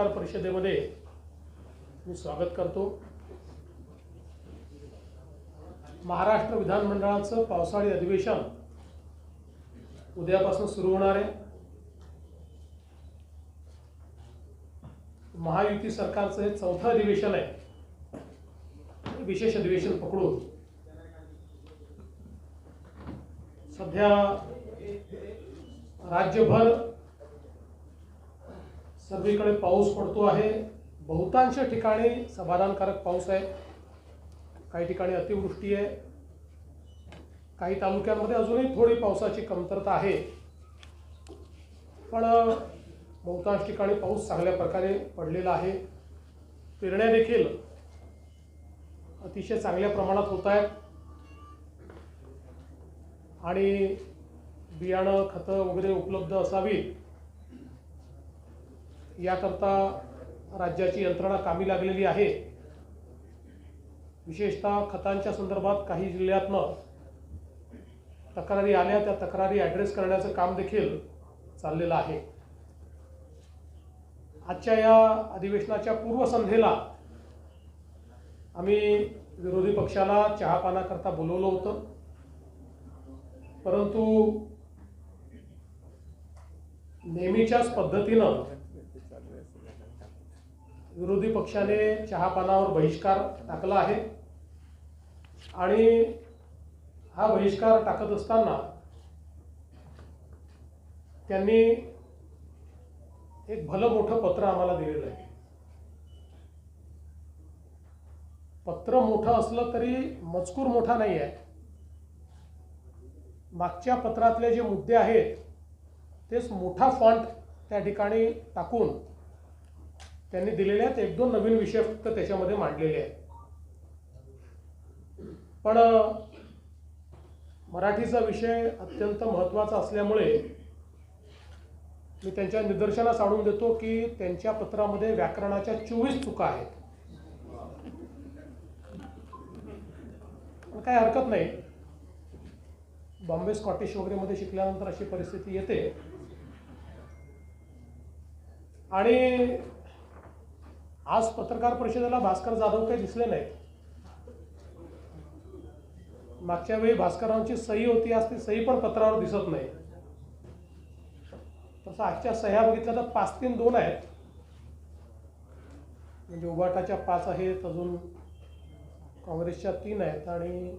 पत्रकार परिषदेमध्ये मी स्वागत करतो. महाराष्ट्र विधानमंडळाचं पावसाळी अधिवेशन उद्यापासून सुरू होणार आहे. महायुती सरकारचं हे चौथं अधिवेशन आहे. विशेष अधिवेशन पकडून सध्या राज्यभर सर्वीकडे पाऊस पडतो आहे. बहुतांश ठिकाणी समाधानकारक पाऊस आहे. काही ठिकाणी अतिवृष्टी आहे. काही तालुक्यांमध्ये अजूनही थोडी पावसाची कमतरता आहे. पण बहुतांश ठिकाणी पाऊस चांगल्या प्रकारे पडलेला आहे. पेरण्या देखील अतिशय चांगल्या प्रमाणात होत आहेत. आणि बियाणं खतं वगैरे उपलब्ध असावीत. याकरता राज्याची यंत्रणा कामी लागलेली आहे. विशेषतः खतांच्या संदर्भात काही जिल्ह्यातनं तक्रारी आल्या त्या तक्रारी ॲड्रेस करण्याचं काम देखील चाललेलं आहे. आजच्या या अधिवेशनाच्या पूर्वसंध्येला आम्ही विरोधी पक्षाला चहापानाकरता बोलवलं होतं. परंतु नेहमीच्याच पद्धतीनं विरोधी पक्षाने चहापानावर बहिष्कार टाकला आहे. आणि हा बहिष्कार टाकत असताना त्यांनी एक भलं मोठं पत्र आम्हाला दिलेलं आहे. पत्र मोठं असलं तरी मजकूर मोठा नाही आहे. मागच्या पत्रातले जे मुद्दे आहेत तेच मोठा फॉन्ट त्या ठिकाणी टाकून त्यांनी दिलेले आहेत. एक दोन नवीन विषय फक्त त्याच्यामध्ये मांडलेले आहेत. पण मराठीचा विषय अत्यंत महत्त्वाचा असल्यामुळे मी त्यांच्या निदर्शनास आणून देतो की त्यांच्या पत्रामध्ये व्याकरणाच्या चोवीस चुका आहेत. पण काही हरकत नाही. बॉम्बे स्कॉटिश वगैरेमध्ये शिकल्यानंतर अशी परिस्थिती येते. आणि आज पत्रकार परिषदेला भास्कर जाधव काही दिसले नाहीत. मागच्या वेळी भास्करांची सही होती आज ती सही पण पत्रावर दिसत नाही. तसं आजच्या सह्या बघितल्या तर पाच तीन दोन आहेत. म्हणजे उबाटाच्या पाच आहेत अजून काँग्रेसच्या तीन आहेत आणि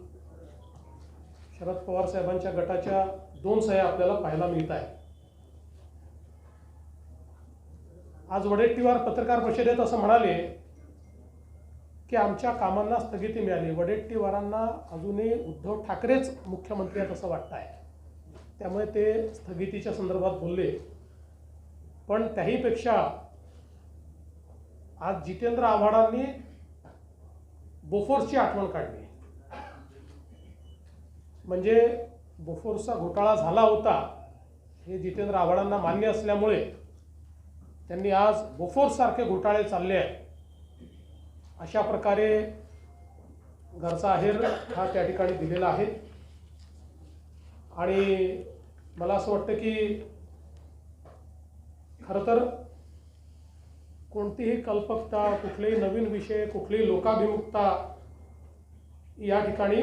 शरद पवार साहेबांच्या गटाच्या दोन सह्या आपल्याला पाहायला मिळत आहेत. आज वडेट्टीवार पत्रकार परिषदेत असं म्हणाले की आमच्या कामांना स्थगिती मिळाली. वडेट्टीवारांना अजूनही उद्धव ठाकरेच मुख्यमंत्री आहेत असं वाटतं आहे. त्यामुळे ते स्थगितीच्या संदर्भात बोलले. पण त्याहीपेक्षा आज जितेंद्र आव्हाडांनी बोफोर्सची आठवण काढली. म्हणजे बोफोर्सचा घोटाळा झाला होता हे जितेंद्र आव्हाडांना मान्य असल्यामुळे त्यांनी आज बोफोर्ससारखे घोटाळे चालले आहेत. अशा प्रकारे घरचा आहेर हा त्या ठिकाणी दिलेला आहे. आणि मला असं वाटतं की खरं तर कोणतीही कल्पकता कुठलेही नवीन विषय कुठलीही लोकाभिमुखता या ठिकाणी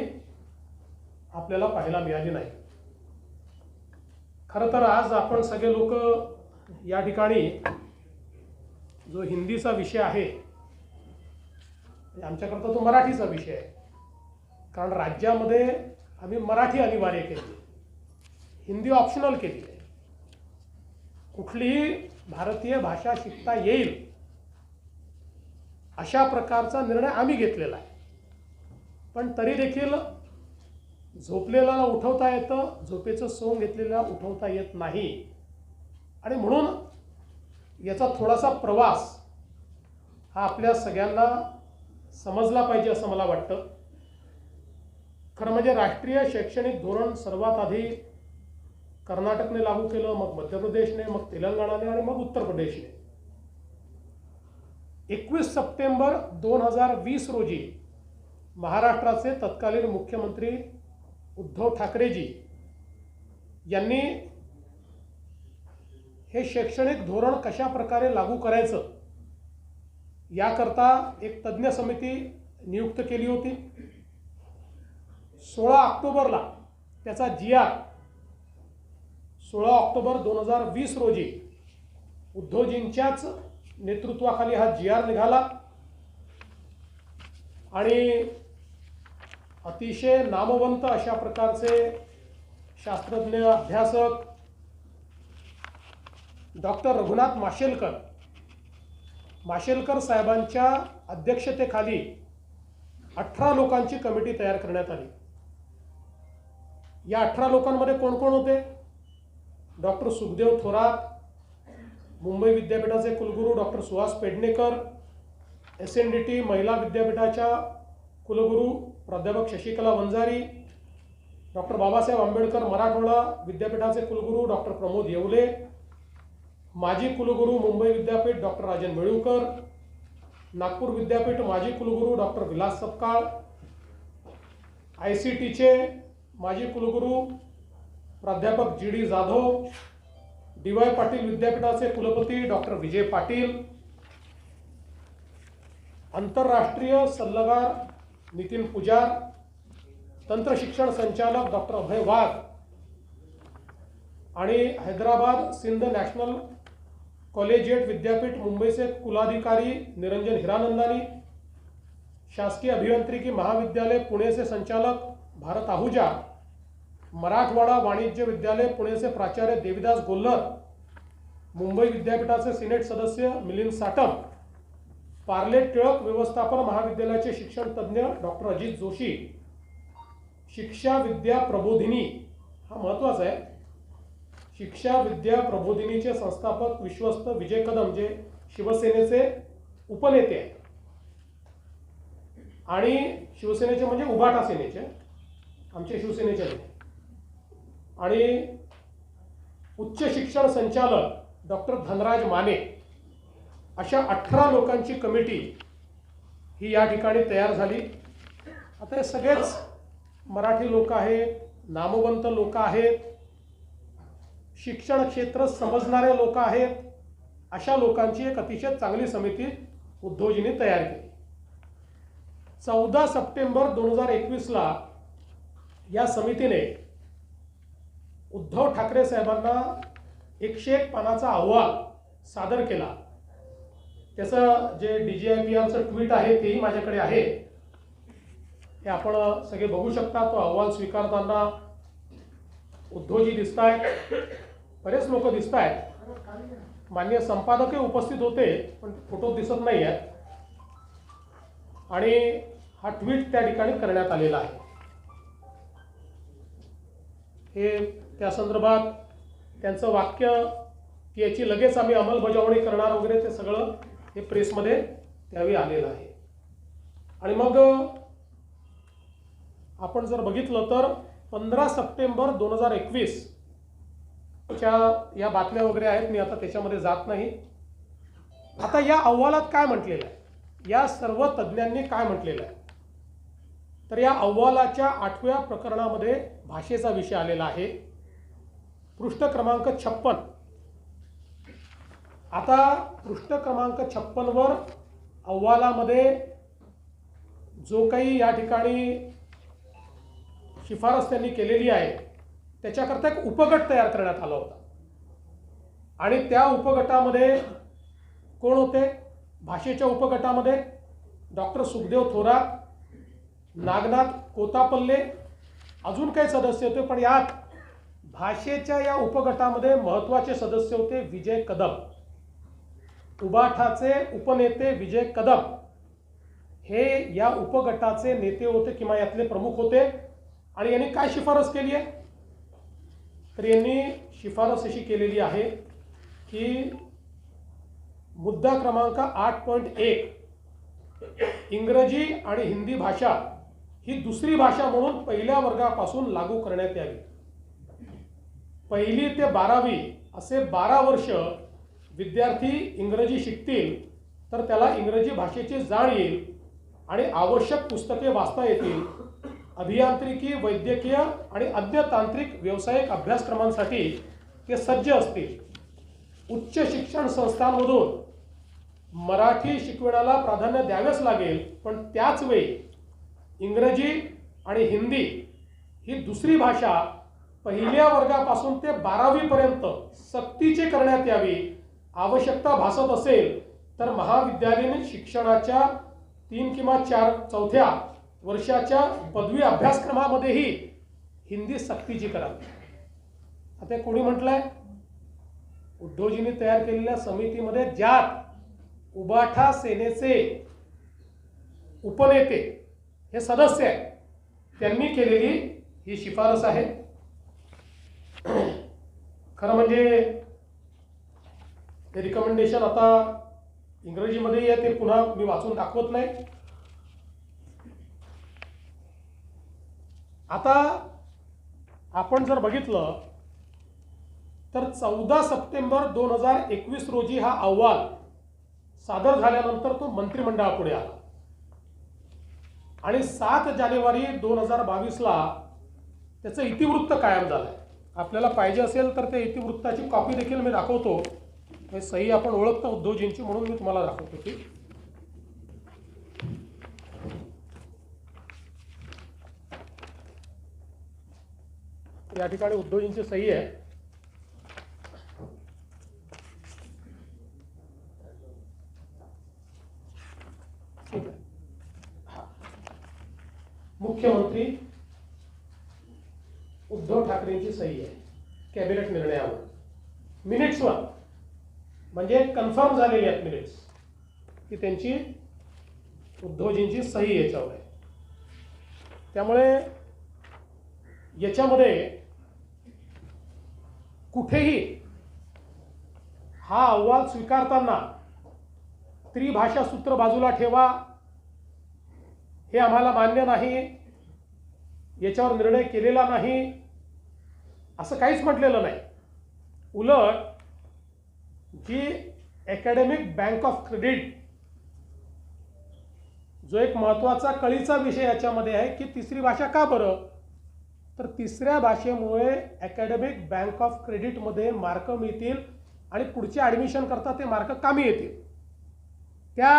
आपल्याला पाहायला मिळाली नाही. खरं तर आज आपण सगळे लोक या ठिकाणी जो हिंदीचा विषय आहे आमच्याकरता तो मराठीचा विषय आहे. कारण राज्यामध्ये आम्ही मराठी अनिवार्य केली. हिंदी ऑप्शनल केली. आहे कुठलीही भारतीय भाषा शिकता येईल अशा प्रकारचा निर्णय आम्ही घेतलेला आहे. पण तरी देखील झोपलेल्याला उठवता येतं झोपेचं सोंग घेतलेला उठवता येत नाही. आणि म्हणून याचा थोडासा प्रवास हा आपल्या सगळ्यांना समजला पाहिजे असं मला वाटतं. खरं म्हणजे राष्ट्रीय शैक्षणिक धोरण सर्वात आधी कर्नाटकने लागू केलं मग मध्य प्रदेशने मग तेलंगणाने आणि मग उत्तर प्रदेशने. एकवीस सप्टेंबर दोन हजार वीस रोजी महाराष्ट्राचे तत्कालीन मुख्यमंत्री उद्धव ठाकरेजी यांनी हे शैक्षणिक धोरण कशा प्रकारे लागू करायचं? याकरता एक तज्ज्ञ समिती नियुक्त केली होती. सोळा ऑक्टोबरला त्याचा जी आर सोळा ऑक्टोबर दोन हजार वीस रोजी उद्धवजींच्याच नेतृत्वाखाली हा जी आर निघाला. आणि अतिशय नामवंत अशा प्रकारचे शास्त्रज्ञ अभ्यासक डॉक्टर रघुनाथ माशेलकर. माशेलकर साहेबांच्या अध्यक्षतेखाली अठरा लोकांची कमिटी तयार करण्यात आली. या अठरा लोकांमध्ये कोण कोण होते? डॉक्टर सुखदेव थोरात मुंबई विद्यापीठाचे कुलगुरू doctor Suhas Pednekar S N D T महिला विद्यापीठाच्या कुलगुरू प्राध्यापक शशिकला वंजारी डॉक्टर बाबासाहेब आंबेडकर मराठवाडा विद्यापीठाचे कुलगुरू डॉक्टर प्रमोद येवले माजी कुलगुरू मुंबई विद्यापीठ डॉक्टर राजन मेळूकर नागपूर विद्यापीठ माजी कुलगुरू doctor Vilas Sapkal I C टीचे माजी कुलगुरू प्राध्यापक G D Jadhav D Y Patil विद्यापीठाचे कुलपती डॉक्टर विजय पाटील आंतरराष्ट्रीय सल्लागार नितीन पुजार तंत्र शिक्षण संचालक डॉक्टर अभय वाघ आणि हैदराबाद सिंध नॅशनल कॉलेजिएट विद्यापीठ मुंबईचे कुलाधिकारी निरंजन हिरानंदानी शासकीय अभियांत्रिकी महाविद्यालय पुणेचे संचालक भारत आहुजा मराठवाडा वाणिज्य विद्यालय पुणेचे प्राचार्य देविदास गोल्लर मुंबई विद्यापीठाचे सिनेट सदस्य मिलिंद साटम पार्ले टिळक व्यवस्थापन महाविद्यालयाचे शिक्षण तज्ज्ञ डॉक्टर अजित जोशी शिक्षा विद्या प्रबोधिनी. हा महत्त्वाचा आहे. शिक्षा विद्या प्रबोधिनीचे संस्थापक विश्वस्त विजय कदम जे शिवसेनेचे उपनेते आहेत. आणि शिवसेनेचे म्हणजे उभाटा सेनेचे आमचे शिवसेनेचे आणि उच्च शिक्षण संचालक डॉक्टर धनराज माने अशा अठरा लोकांची कमिटी ही या ठिकाणी तयार झाली. आता हे सगळेच मराठी लोक आहेत नामवंत लोक आहेत शिक्षण क्षेत्र समजणारे लोक आहेत. अशा लोकांची एक अतिशय चांगली समिती उद्धवजींनी तयार केली. चौदा सप्टेंबर दोन हजार एकवीसला या समितीने उद्धव ठाकरे साहेबांना एकशे एक पानाचा अहवाल सादर केला. त्याचं J D G I P आरचं tweet आहे तेही माझ्याकडे आहे. हे आपण सगळे बघू शकता तो अहवाल स्वीकारताना उद्धवजी दिसत आहेत बरेच लोक दिसत आहेत मान्य संपादकही उपस्थित होते पण फोटो दिसत नाही आहेत आणि हा ट्विट त्या ठिकाणी करण्यात आलेला आहे. हे त्या संदर्भात त्यांचं वाक्य की याची लगेच आम्ही अंमलबजावणी करणार वगैरे ते सगळं हे प्रेसमध्ये त्यावेळी आलेलं आहे. आणि मग आपण जर बघितलं तर पंधरा सप्टेंबर दोन हजार एकवीस च्या या बातम्या वगैरे आहेत मी आता त्याच्यामध्ये जात नाही. आता या अहवालात काय म्हटलेलं आहे? या सर्व तज्ज्ञांनी काय म्हटलेलं आहे? तर या अहवालाच्या आठव्या प्रकरणामध्ये भाषेचा विषय आलेला आहे. पृष्ठ क्रमांक छप्पन. आता पृष्ठ क्रमांक छप्पनवर अहवालामध्ये जो काही या ठिकाणी शिफारस त्यांनी केलेली आहे त्याच्याकरता एक उपगट तयार करण्यात आला होता. आणि त्या उपगटामध्ये कोण होते? भाषेच्या उपगटामध्ये डॉक्टर सुखदेव थोरात नागनाथ कोतापल्ले अजून काही सदस्य होते पण यात भाषेच्या या उपगटामध्ये महत्त्वाचे सदस्य होते विजय कदम. उबाठाचे उपनेते विजय कदम. हे या उपगटाचे नेते होते किंवा यातले प्रमुख होते. आणि यांनी काय शिफारस केली आहे? तर यांनी शिफारस अशी केलेली आहे की मुद्दा क्रमांक आठ पॉईंट एक इंग्रजी आणि हिंदी भाषा ही दुसरी भाषा म्हणून पहिल्या वर्गापासून लागू करण्यात यावी. पहिली ते बारावी असे बारा वर्ष विद्यार्थी इंग्रजी शिकतील तर त्याला इंग्रजी भाषेची जाण येईल आणि आवश्यक पुस्तके वाचता येतील अभियांत्रिकी वैद्यकीय आणि अन्य तांत्रिक व्यावसायिक अभ्यासक्रमांसाठी ते सज्ज असतील. उच्च शिक्षण संस्थांमधून मराठी शिकवण्याला प्राधान्य द्यावेच लागेल पण त्याच वेळी इंग्रजी आणि हिंदी ही दुसरी भाषा पहिल्या वर्गापासून ते बारावीपर्यंत सक्तीचे करण्यात यावी आवश्यकता भासत असेल तर महाविद्यालयीन शिक्षणाच्या तीन किंवा चार चौथ्या वर्षाच्या पदवी अभ्यासक्रमामध्येही हिंदी सक्तीची करावी आता कोणी म्हटलंय? उद्धवजींनी तयार केलेल्या समितीमध्ये ज्यात उबाठा सेनेचे उपनेते हे सदस्य आहेत त्यांनी केलेली ही शिफारस आहे. खरं म्हणजे ते रिकमेंडेशन आता इंग्रजीमध्येही आहे ते पुन्हा मी वाचून दाखवत नाही. आता आपण जर बघितलं तर चौदा सप्टेंबर दोन हजार एकवीस रोजी हा अहवाल सादर झाल्यानंतर तो मंत्रिमंडळापुढे आला. आणि सात जानेवारी दोन हजार बावीसला त्याचं इतिवृत्त कायम झालंय. आपल्याला पाहिजे असेल तर त्या इतिवृत्ताची कॉपी देखील मी दाखवतो. हे सही आपण ओळखतो उद्धवजींची म्हणून मी तुम्हाला दाखवतो की या ठिकाणी उद्धवजींची सही आहे. ठीक आहे. हा. मुख्यमंत्री उद्धव ठाकरेंची सही आहे. कॅबिनेट निर्णयावर. मिनिट्सवर म्हणजे कन्फर्म झालेली आहेत मिनिट्स की त्यांची उद्धवजींची सही याच्यावर आहे. त्यामुळे याच्यामध्ये कुठेही हा अहवाल स्वीकारताना त्रिभाषा सूत्र बाजूला ठेवा. हे आम्हाला मान्य नाही. याच्यावर निर्णय केलेला नाही. असं काहीच म्हटलेलं नाही. उलट जी अकॅडमिक बँक ऑफ क्रेडिट जो एक महत्त्वाचा कळीचा विषय याच्यामध्ये आहे की तिसरी भाषा का बरं? तर तिसऱ्या भाषेमुळे अकॅडमिक बँक ऑफ क्रेडिटमध्ये मार्क मिळतील आणि पुढचे ॲडमिशन करता ते मार्क कामी येतील. त्या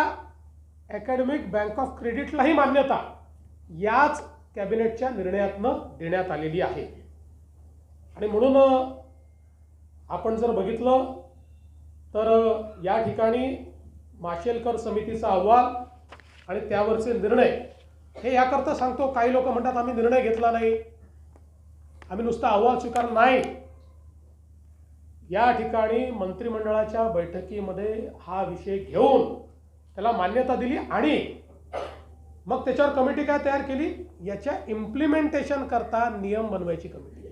अकॅडमिक बँक ऑफ क्रेडिटलाही मान्यता याच कॅबिनेटच्या निर्णयातनं देण्यात आलेली आहे. आणि म्हणून आपण जर बघितलं तर या ठिकाणी माशेलकर समितीचा अहवाल आणि त्यावरचे निर्णय हे याकरता सांगतो काही लोक म्हणतात आम्ही निर्णय घेतला नाही. आम्ही नुसता अहवाल स्वीकार नाही. या ठिकाणी मंत्रिमंडळाच्या बैठकीमध्ये हा विषय घेऊन त्याला मान्यता दिली आणि मग त्याच्यावर कमिटी काय तयार केली? याच्या इम्प्लिमेंटेशन करता नियम बनवायची कमिटी.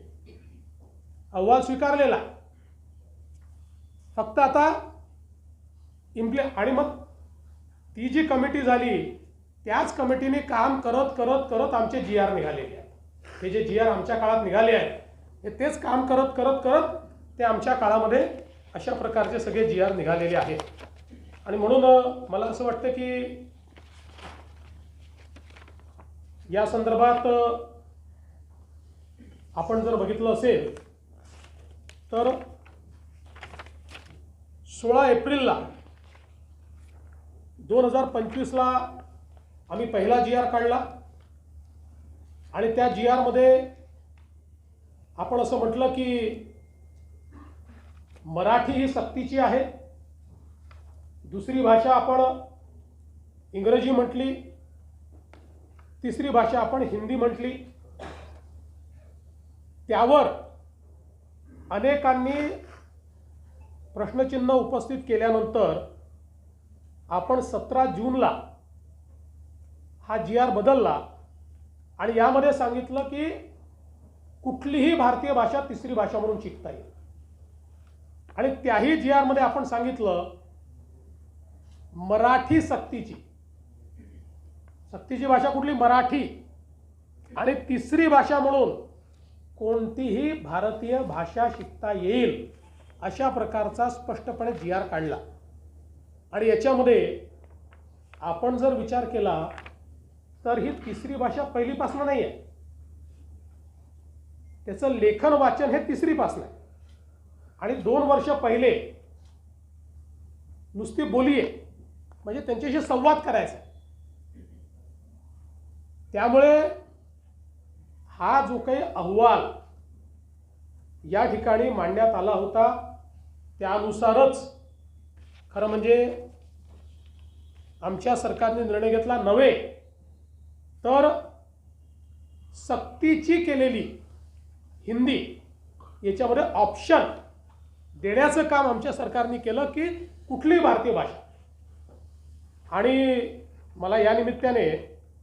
अहवाल स्वीकारलेला. फक्त आता इम्प्लि आणि मग ती जी कमिटी झाली त्याच कमिटीने काम करत करत करत आमचे जी आर निघालेले हे जे जी आर आमच्या काळात निघाले आहेत हे तेच काम करत करत करत ते आमच्या काळामध्ये अशा प्रकारचे सगळे जी आर निघालेले आहेत. आणि म्हणून मला असं वाटतं की या संदर्भात आपण जर बघितलं असेल तर सोळा एप्रिलला दोन हजार पंचवीसला आम्ही पहिला जी आर काढला. आणि त्या जी आरमध्ये आपण असं म्हटलं की मराठी ही सक्तीची आहे. दुसरी भाषा आपण इंग्रजी म्हटली. तिसरी भाषा आपण हिंदी म्हटली. त्यावर अनेकांनी प्रश्नचिन्ह उपस्थित केल्यानंतर आपण सतरा जूनला हा जी आर बदलला. आणि यामध्ये सांगितलं की कुठलीही भारतीय भाषा तिसरी भाषा म्हणून शिकता येईल आणि त्याही जी आरमध्ये आपण सांगितलं मराठी सक्तीची. सक्तीची भाषा कुठली? मराठी. आणि तिसरी भाषा म्हणून कोणतीही भारतीय भाषा शिकता येईल अशा प्रकारचा स्पष्टपणे जी आर काढला. आणि याच्यामध्ये आपण जर विचार केला तर ही तिसरी भाषा पहिलीपासून नाही आहे त्याचं लेखन वाचन हे तिसरीपासून आहे. आणि दोन वर्ष पहिले नुसती बोली आहे म्हणजे त्यांच्याशी संवाद करायचा. त्यामुळे हा जो काही अहवाल या ठिकाणी मांडण्यात आला होता त्यानुसारच खरं म्हणजे आमच्या सरकारने निर्णय घेतला नव्हे. तर सक्तीची केलेली हिंदी याच्यामध्ये ऑप्शन देण्याचं काम आमच्या सरकारने केलं की कुठली भारतीय भाषा? आणि मला या निमित्ताने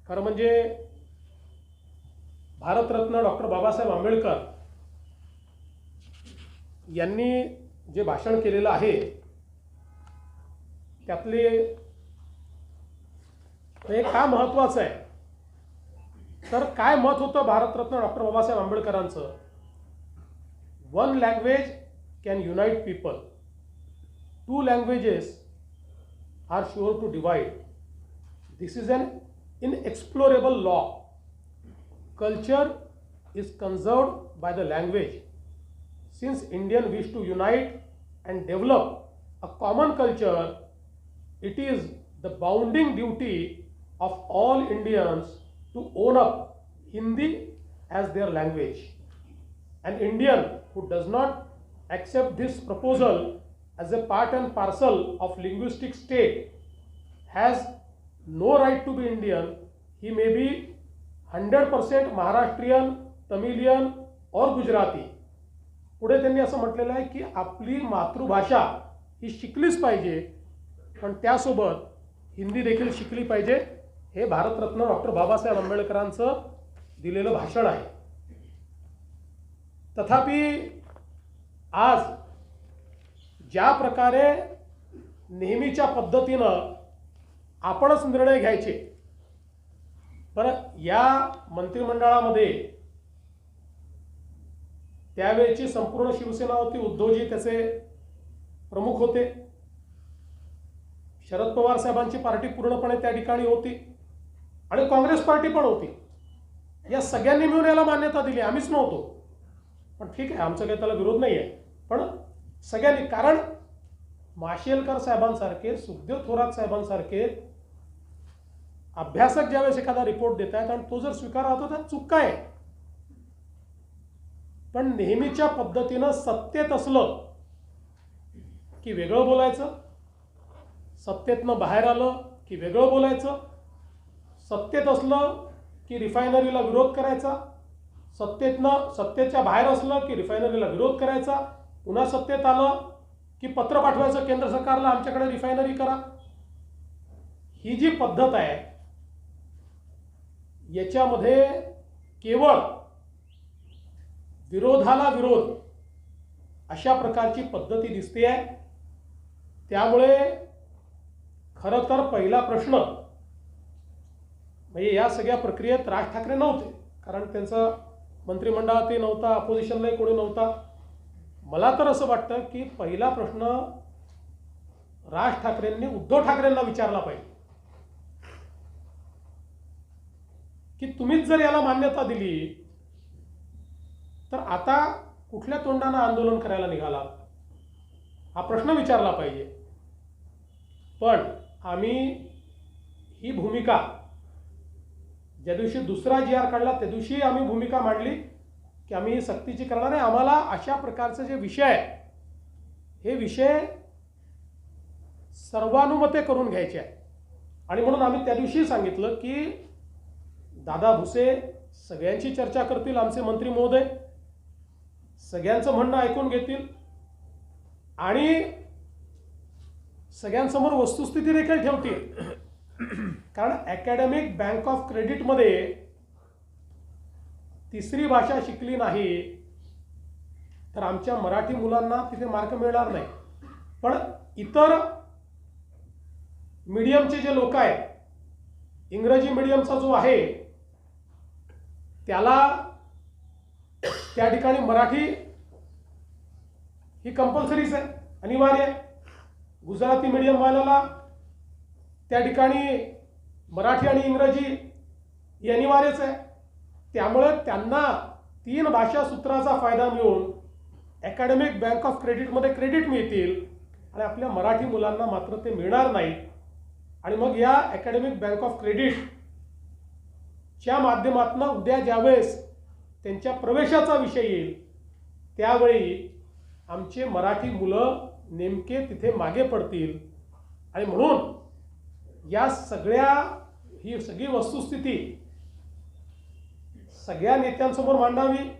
खरं म्हणजे भारतरत्न डॉक्टर बाबासाहेब आंबेडकर यांनी जे भाषण केलेलं आहे त्यातले हे का महत्वाचं आहे? तर काय मत होतं Bharat Ratna doctor Babasaheb आंबेडकरांचं? One language can unite people two languages are sure to divide this is an inexorable law culture is conserved by the language since Indian wish to unite and develop a common culture it is the bounden duty of all Indians to own up Hindi as their language. An Indian who does not accept this proposal as a part and parcel of linguistic state has no right to be Indian. He may be 100% Maharashtrian, Tamilian और गुजराती पुढे त्यांनी असं म्हटलेलं आहे की आपली मातृभाषा ही शिकलीच पाहिजे पण त्यासोबत हिंदी देखील शिकली पाहिजे हे भारतरत्न डॉक्टर बाबासाहेब आंबेडकरांचं दिलेलं भाषण आहे. तथापि आज ज्या प्रकारे नेहमीच्या पद्धतीनं आपणच निर्णय घ्यायचे बरं या मंत्रिमंडळामध्ये त्यावेळची संपूर्ण शिवसेना होती उद्धवजी त्याचे प्रमुख होते. शरद पवार साहेबांची पार्टी पूर्णपणे त्या ठिकाणी होती आणि काँग्रेस पार्टी पण होती. या सगळ्यांनी मिळून याला मान्यता दिली. आम्हीच नव्हतो. पण ठीक आहे आमचं काही त्याला विरोध नाही आहे पण सगळ्यांनी कारण माशेलकर साहेबांसारखे सुखदेव थोरात साहेबांसारखे अभ्यासक ज्यावेळेस एखादा रिपोर्ट देत आहेत आणि तो जर स्वीकार होतो तर चूक काय आहे? पण नेहमीच्या पद्धतीनं सत्तेत असलं की वेगळं बोलायचं सत्तेतनं बाहेर आलं की वेगळं बोलायचं सत्तेत असलं की रिफायनरीला विरोध करायचा? सत्तेतनं सत्तेच्या बाहेर असलं की रिफायनरीला विरोध करायचा? पुन्हा सत्तेत आलं की पत्र पाठवायचं केंद्र सरकारला आमच्याकडे रिफायनरी करा. ही जी पद्धत आहे याच्यामध्ये केवळ विरोधाला विरोध अशा प्रकारची पद्धती दिसते आहे. त्यामुळे खरं तर पहिला प्रश्न म्हणजे या सगळ्या प्रक्रियेत राज ठाकरे नव्हते. कारण त्यांचं मंत्रिमंडळातही नव्हता अपोजिशनलाही कोणी नव्हता. मला तर असं वाटतं की पहिला प्रश्न राज ठाकरेंनी उद्धव ठाकरेंना विचारला पाहिजे. की तुम्हीच जर याला मान्यता दिली तर आता कुठल्या तोंडानं आंदोलन करायला निघाला हा प्रश्न विचारला पाहिजे. पण आम्ही ही भूमिका ज्या दिवशी दुसरा जी आर काढला त्या दिवशी आम्ही भूमिका मांडली की आम्ही सक्तीची करणार आहे. आम्हाला अशा प्रकारचे जे विषय आहे हे विषय सर्वानुमते करून घ्यायचे आहे. आणि म्हणून आम्ही त्या दिवशी सांगितलं की दादा भुसे सगळ्यांची चर्चा करतील आमचे मंत्री महोदय. सगळ्यांचं म्हणणं ऐकून घेतील. आणि सगळ्यांसमोर वस्तुस्थिती देखील ठेवतील. कारण अकॅडमिक बँक ऑफ क्रेडिटमध्ये तिसरी भाषा शिकली नाही तर आमच्या मराठी मुलांना तिथे मार्क मिळणार नाही. पण इतर मीडियमचे जे लोक आहेत इंग्रजी मीडियमचा जो आहे त्याला त्या ठिकाणी मराठी ही कंपल्सरीच आहे अनिवार्य आहे. गुजराती मीडियमवाल्याला त्या ठिकाणी मराठी आणि इंग्रजी ही अनिवार्यच आहे. त्यामुळं त्यांना तीन भाषा सूत्राचा फायदा मिळून अकॅडमिक बँक ऑफ क्रेडिटमध्ये क्रेडिट मिळतील आणि आपल्या मराठी मुलांना मात्र ते मिळणार नाही आणि मग या अकॅडमिक बँक ऑफ क्रेडिट च्या माध्यमातून उद्या ज्यावेळेस त्यांच्या प्रवेशाचा विषय येईल त्यावेळी आमचे मराठी मुलं नेमके तिथे मागे पडतील. आणि म्हणून या सगळ्या ही सगळी वस्तुस्थिती सगळ्या नेत्यांसमोर मांडावी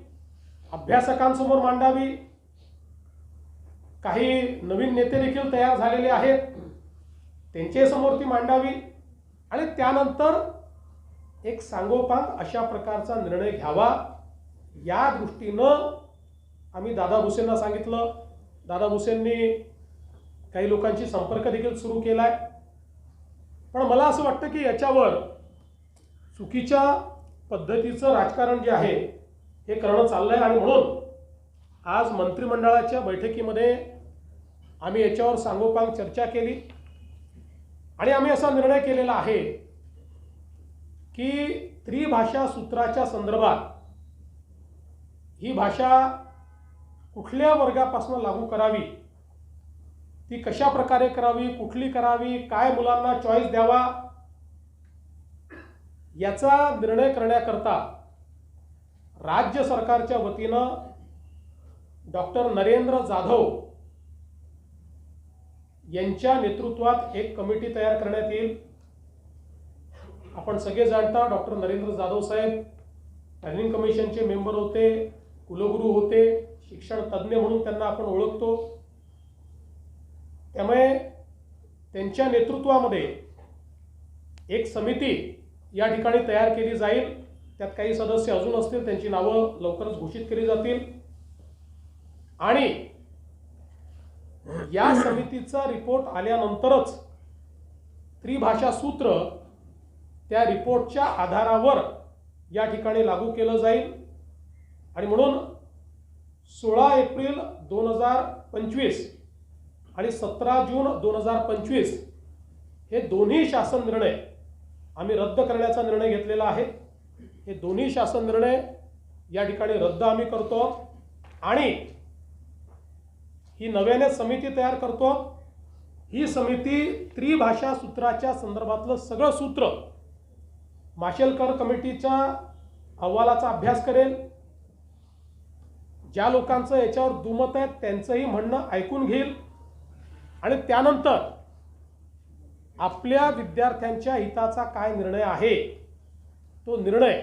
अभ्यासकांसमोर मांडावी काही नवीन नेते देखील तयार झालेले आहेत त्यांच्यासमोर ती मांडावी आणि त्यानंतर एक सांगोपांग अशा प्रकारचा निर्णय घ्यावा. या दृष्टीनं आम्ही दादा भुसेंना सांगितलं. दादा भुसेंनी काही लोकांशी संपर्क देखील सुरू केला आहे पण मला असं वाटतं की याच्यावर चुकीच्या पद्धतीचं राजकारण जे आहे हे करणं चाललं आहे आणि म्हणून आज मंत्रिमंडळाच्या बैठकीमध्ये आम्ही याच्यावर सांगोपांग चर्चा केली. आणि आम्ही असा निर्णय केलेला आहे की त्रिभाषा सूत्राच्या संदर्भात ही भाषा कुठल्या वर्गापासून लागू करावी ती कशा प्रकारे करावी कुठली करावी काय मुलांना चॉईस द्यावा याचा निर्णय करण्याकरता राज्य सरकारच्या वतीनं डॉक्टर नरेंद्र जाधव यांच्या नेतृत्वात एक कमिटी तयार करण्यात येईल. आपण सगळे जाणता डॉक्टर नरेंद्र जाधव साहेब प्लॅनिंग कमिशनचे मेंबर होते कुलगुरू होते शिक्षण तज्ज्ञ म्हणून त्यांना आपण ओळखतो. त्यामुळे त्यांच्या नेतृत्वामध्ये एक समिती या ठिकाणी तयार केली जाईल. त्यात काही सदस्य अजून असतील त्यांची नावं लवकरच घोषित केली जातील. आणि या समितीचा रिपोर्ट आल्यानंतरच त्रिभाषा सूत्र त्या रिपोर्टच्या आधारावर या ठिकाणी लागू केलं जाईल. आणि म्हणून सोळा एप्रिल दोन हजार पंचवीस आणि सतरा जून दोन हजार पंचवीस हे दोन्ही शासन निर्णय आम्ही रद्द करण्याचा निर्णय घेतलेला आहे. हे दोन्ही शासन निर्णय या ठिकाणी रद्द आम्ही करतो आणि ही नव्याने समिती तयार करतो. ही समिती त्रिभाषा सूत्राच्या संदर्भातलं सगळं सूत्र माशेलकर कमिटीच्या अहवालाचा अभ्यास करेल. ज्या लोकांचं याच्यावर दुमत आहे त्यांचंही म्हणणं ऐकून घेईल. आणि त्यानंतर आपल्या विद्यार्थ्यांच्या हिताचा काय निर्णय आहे? तो निर्णय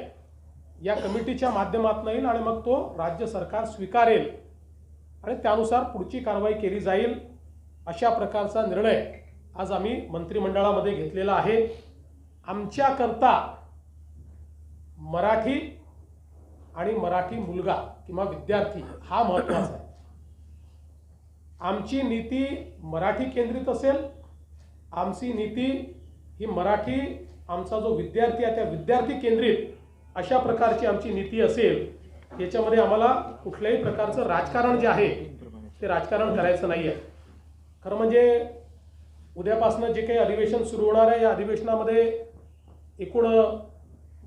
या कमिटीच्या माध्यमातून येईल आणि मग तो राज्य सरकार स्वीकारेल. आणि त्यानुसार पुढची कारवाई केली जाईल अशा प्रकारचा निर्णय आज आम्ही मंत्रिमंडळामध्ये घेतलेला आहे. आमच्याकरता मराठी आणि मराठी मुलगा किंवा विद्यार्थी हा महत्त्वाचा आहे. आमची नीती मराठी केंद्रित असेल आमची नीती ही मराठी आमचा जो विद्यार्थी आहे त्या विद्यार्थी केंद्रित अशा प्रकारची आमची नीती असेल याच्यामध्ये आम्हाला कुठल्याही प्रकारचं राजकारण जे आहे ते राजकारण करायचं नाही आहे खरं म्हणजे उद्यापासनं जे काही अधिवेशन सुरू होणार आहे या अधिवेशनामध्ये एकूण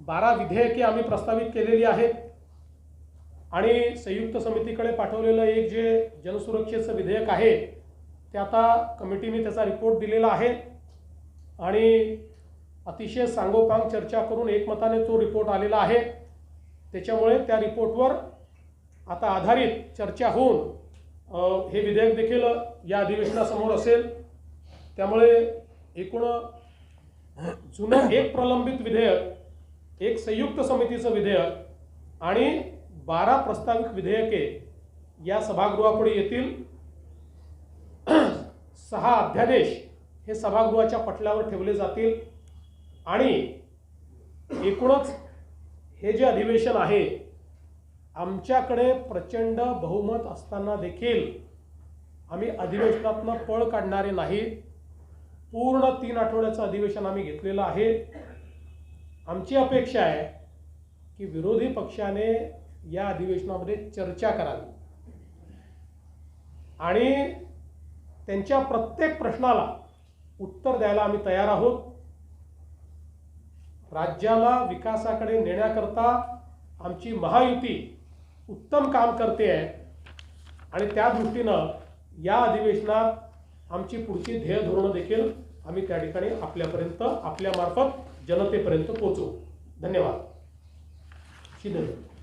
बारा विधेयके आम्ही प्रस्तावित केलेली आहेत. आणि संयुक्त समितीकडे पाठवलेलं एक जे जनसुरक्षेचं विधेयक आहे ते आता कमिटीने त्याचा रिपोर्ट दिलेला आहे. आणि अतिशय सांगोपांग चर्चा करून एकमताने तो रिपोर्ट आलेला आहे. त्याच्यामुळे त्या रिपोर्टवर आता आधारित चर्चा होऊन हे विधेयक देखील या अधिवेशनासमोर असेल. त्यामुळे एकूण जुनं एक प्रलंबित विधेयक एक संयुक्त समितीचं विधेयक आणि बारा प्रस्तावित विधेयके या सभागृहापुढे येतील. सहा अध्यादेश हे सभागृहाच्या पटलावर ठेवले जातील. आणि एकूणच हे जे अधिवेशन आहे आमच्याकडे प्रचंड बहुमत असताना देखील आम्ही अधिवेशनातनं पळ काढणारे नाही. पूर्ण तीन आठवड्याचं अधिवेशन आम्ही घेतलेलं आहे. आमची अपेक्षा आहे की विरोधी पक्षाने या अधिवेशनामध्ये चर्चा करावी. आणि त्यांच्या प्रत्येक प्रश्नाला उत्तर द्यायला आम्ही तयार आहोत. राज्याला विकासाकडे नेण्याकरता आमची महायुती उत्तम काम करते आहे. आणि त्या दृष्टीनं या अधिवेशनात आमची पुढची ध्येय धोरणं देखील आम्ही त्या ठिकाणी आपल्यापर्यंत आपल्या मार्फत जनतेपर्यंत पोहोचवू. धन्यवाद. शिंदे